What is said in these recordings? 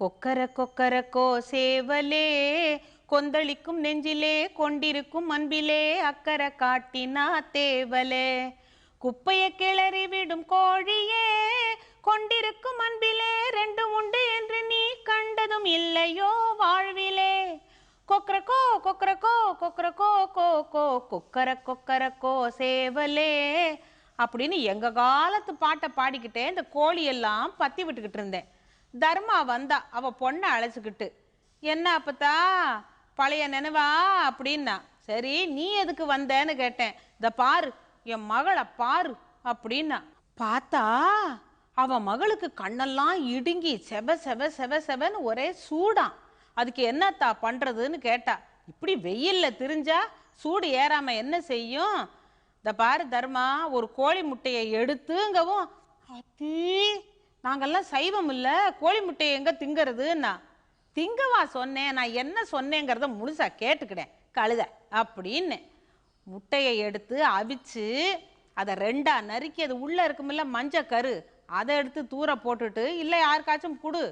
கொக்கர கொக்கரக்கோ சேவலே கொந்தளிக்கும் நெஞ்சிலே கொண்டிருக்கும் அன்பிலே அக்கறை காட்டினா தேவலே. குப்பைய கிளறி விடும் கோழியே கொண்டிருக்கும் அன்பிலே ரெண்டு உண்டு என்று நீ கண்டதும் இல்லையோ வாழ்விலே. கொக்கரக்கோ கொக்கரக்கோ கொக்கரக்கோ கோ கோ கொக்கர கொக்கரக்கோ சேவலே அப்படின்னு எங்க காலத்து பாட்டை பாடிக்கிட்டே இந்த கோழி எல்லாம் பத்தி விட்டுக்கிட்டு இருந்தேன். தர்மா வந்தா அவ பொண்ணை அழைச்சிக்கிட்டு என்ன அப்பத்தா பழைய நினைவா? அப்படின்னா சரி நீ எதுக்கு வந்தேன்னு கேட்டேன். இந்த பாரு என் மகளை பாரு அப்படின்னா பார்த்தா அவ மகளுக்கு கண்ணெல்லாம் இடுங்கி செவ செவ செவ செவன்னு ஒரே சூடான் அதுக்கு என்னத்தா பண்றதுன்னு கேட்டா இப்படி வெயில்ல திரிஞ்சா சூடு ஏறாம என்ன செய்யும்? இந்த பாரு தர்மா ஒரு கோழி முட்டையை எடுத்துங்கவும் அத்தி நாங்கெல்லாம் சைவம் இல்லை கோழி முட்டையை எங்கே திங்கிறதுன்னா? திங்கவா சொன்னேன் நான் என்ன சொன்னேங்கிறத முழுசா கேட்டுக்கிட்டேன். கழுத அப்படின்னு. முட்டையை எடுத்து அவிச்சு அதை ரெண்டாக நறுக்கி அது உள்ளே இருக்குமில்ல மஞ்சள் கரு அதை எடுத்து தூர போட்டுட்டு இல்லை யாருக்காச்சும் கொடு.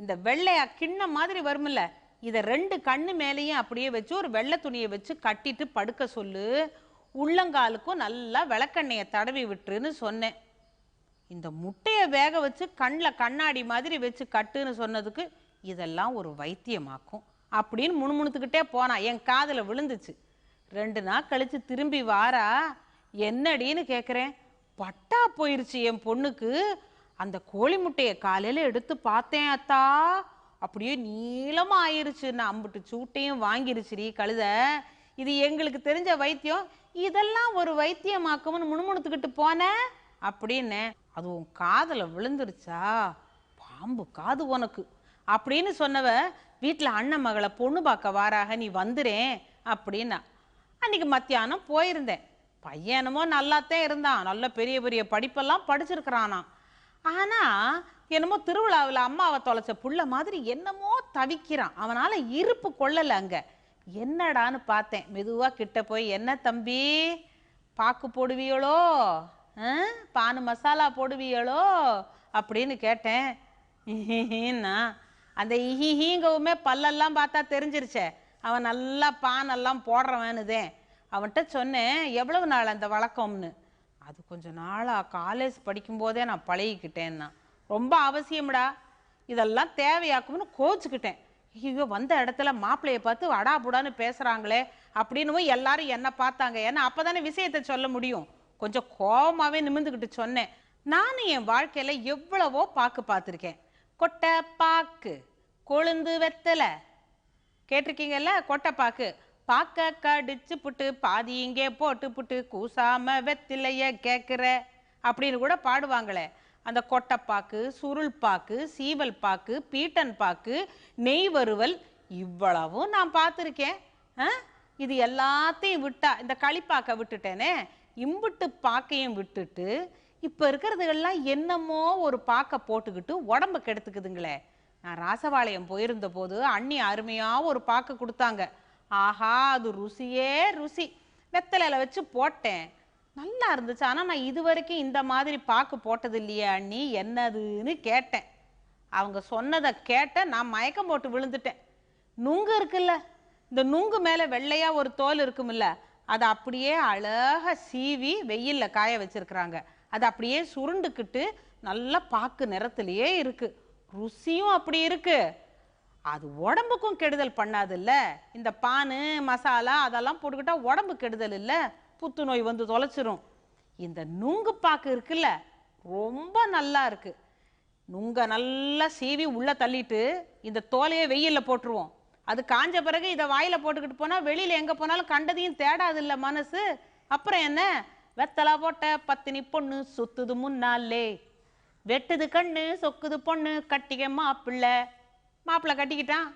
இந்த வெள்ளையா கிண்ணம் மாதிரி வருமில்ல. இதை ரெண்டு கண்ணு மேலேயும் அப்படியே வச்சு ஒரு வெள்ளை துணியை வச்சு கட்டிட்டு படுக்க சொல்லு. உள்ளங்காலுக்கும் நல்லா விளக்கெண்ணெயை தடவி விட்டுருன்னு சொன்னேன். இந்த முட்டையை வேக வச்சு கண்ணில் கண்ணாடி மாதிரி வச்சு கட்டுன்னு சொன்னதுக்கு இதெல்லாம் ஒரு வைத்தியமாக்கும் அப்படின்னு முணுமுணுத்துக்கிட்டே போனா. என் காதில் விழுந்துச்சு. ரெண்டு நாள் கழித்து திரும்பி வாரா என்னடின்னு கேட்குறேன் பட்டா போயிருச்சு என் பொண்ணுக்கு. அந்த கோழி முட்டையை காலையில் எடுத்து பார்த்தேன் அத்தா. அப்படியே நீளமாக ஆயிருச்சு. நான் அம்புட்டு சூட்டையும் வாங்கிருச்சுரி கழுத. இது எங்களுக்கு தெரிஞ்ச வைத்தியம். இதெல்லாம் ஒரு வைத்தியமாக்கும்னு முணுமுணுத்துக்கிட்டு போனேன் அப்படின்னு அது உன் காதில் விழுந்துருச்சா? பாம்பு காது உனக்கு. அப்படின்னு சொன்னவ வீட்டில் அண்ணன் மகளை பொண்ணு பார்க்க வாராக நீ வந்துறேன் அப்படின்னா. அன்னைக்கு மத்தியானம் போயிருந்தேன். பையனமோ நல்லாத்தான் இருந்தான். நல்ல பெரிய பெரிய படிப்பெல்லாம் படிச்சிருக்கிறானா. ஆனால் என்னமோ திருவிழாவில் அம்மாவை தொலைச்ச புள்ள மாதிரி என்னமோ தவிக்கிறான். அவனால் இருப்பு கொள்ளலை அங்கே. என்னடான்னு பார்த்தேன். மெதுவாக கிட்ட போய் என்ன தம்பி பாக்கு போடுவீங்களோ? பானு மசாலா போடுவீங்களோ அப்படின்னு கேட்டேன். அந்த இஹிஹிங்கவுமே பல்லெல்லாம் பார்த்தா தெரிஞ்சிருச்சே. அவன் நல்லா பானெல்லாம் போடுறவனுதே. அவன்கிட்ட சொன்னேன் எவ்வளவு நாள் அந்த வழக்கம்னு? அது கொஞ்ச நாளாக காலேஜ் படிக்கும்போதே நான் பழகிக்கிட்டேன்னா. ரொம்ப அவசியம்டா. இதெல்லாம் தேவையாக்கும்னு கோச்சுக்கிட்டேன். ஐயோ வந்த இடத்துல மாப்பிள்ளையை பார்த்து அடாபுடான்னு பேசுகிறாங்களே அப்படின்னு எல்லாரும் என்ன பார்த்தாங்க. ஏன்னா அப்பதானே விஷயத்தை சொல்ல முடியும். கொஞ்சம் கோபமாகவே நிமிர்ந்துக்கிட்டு சொன்னேன். நானும் என் வாழ்க்கையில் எவ்வளவோ பாக்கு பார்த்துருக்கேன். கொட்டை பாக்கு கொழுந்து வெத்தலை. கேட்டிருக்கீங்கல்ல? கொட்டைப்பாக்கு பாக்க. கடிச்சு புட்டு பாதி இங்கே போட்டு புட்டு கூசாம வெத்திலைய கேட்குற அப்படின்னு கூட பாடுவாங்களே. அந்த கொட்டைப்பாக்கு சுருள் பாக்கு சீவல் பாக்கு பீட்டன் பாக்கு நெய் வறுவல் இவ்வளவும் நான் பார்த்துருக்கேன். ஆ? இது எல்லாத்தையும் விட்டா இந்த களிப்பாக்க விட்டுட்டேனே. இம்புட்டு பாக்கையும் விட்டுட்டு இப்போ இருக்கிறதுகள்லாம் என்னமோ ஒரு பாக்கை போட்டுக்கிட்டு உடம்ப கெடுத்துக்குதுங்களே. நான் ராசபாளையம் போயிருந்த போது அண்ணி அருமையாக ஒரு பாக்கை கொடுத்தாங்க. ஆஹா அது ருசியே ருசி. வெத்தலையில வச்சு போட்டேன். நல்லா இருந்துச்சு. ஆனால் நான் இது வரைக்கும் இந்த மாதிரி பாக்கு போட்டது இல்லையே அண்ணி என்னதுன்னு கேட்டேன். அவங்க சொன்னதை கேட்ட நான் மயக்கம் போட்டு விழுந்துட்டேன். நுங்கு இருக்குல்ல இந்த நுங்கு மேலே வெள்ளையாக ஒரு தோல் இருக்குமில்ல அதை அப்படியே அழகா சீவி வெயிலில் காய வச்சுருக்குறாங்க. அது அப்படியே சுருண்டுக்கிட்டு நல்லா பாக்கு நிறத்துலையே இருக்குது ருசியும் அப்படி இருக்குது அது உடம்புக்கும் கெடுதல் பண்ணாதுல்ல. இந்த பானு மசாலா அதெல்லாம் போட்டுக்கிட்டா உடம்பு கெடுதல் இல்லை. புத்துநோய் வந்து தொலைச்சிரும். இந்த நுங்கு பாக்கு இருக்குல்ல ரொம்ப நல்லா இருக்குது நுங்க நல்லா சீவி உள்ளே தள்ளிட்டு இந்த தோலையே வெயிலில் போட்டுருவோம். அது காஞ்ச பிறகு இதை வாயில் போட்டுக்கிட்டு போனால் வெளியில் எங்கே போனாலும் கண்டதையும் தேடாது இல்லை மனசு. அப்புறம் என்ன? வெத்தலா போட்ட பத்தினி பொண்ணு சுத்துது முன்னாலே. வெட்டுது கண்ணு சொக்குது பொண்ணு கட்டிக்க மாப்பிள்ள. மாப்பிள்ளை கட்டிக்கிட்டான்.